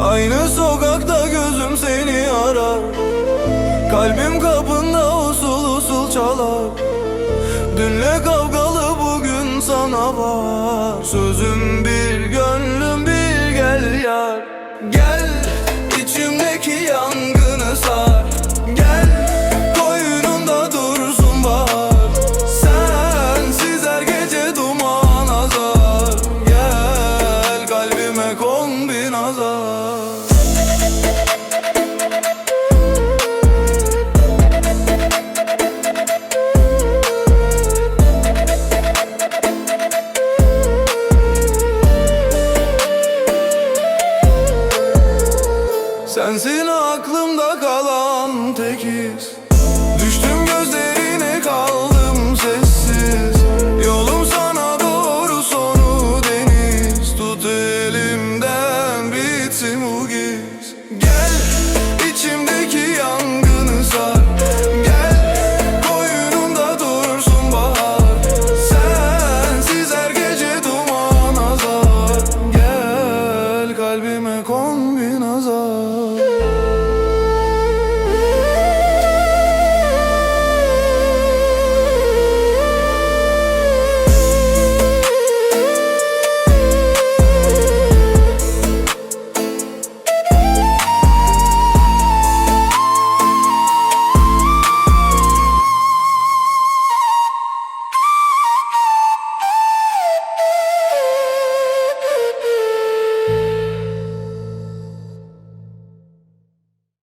Aynı sokakta gözüm seni arar. Kalbim kapında usul usul çalar. Dünle kavgalı bugün sana var. Sözüm bir gönlüm bir gel yar. Gel Sensin aklımda kalan tek iz. Düştüm gözlerine kaldım sessiz. Yolum sana doğru sonu deniz. Tut elimden bitsin bu giz. Gel içimdeki yangını sar. Gel koyununda durursun bahar. Sensiz her gece duman azar. Gel kalbime kon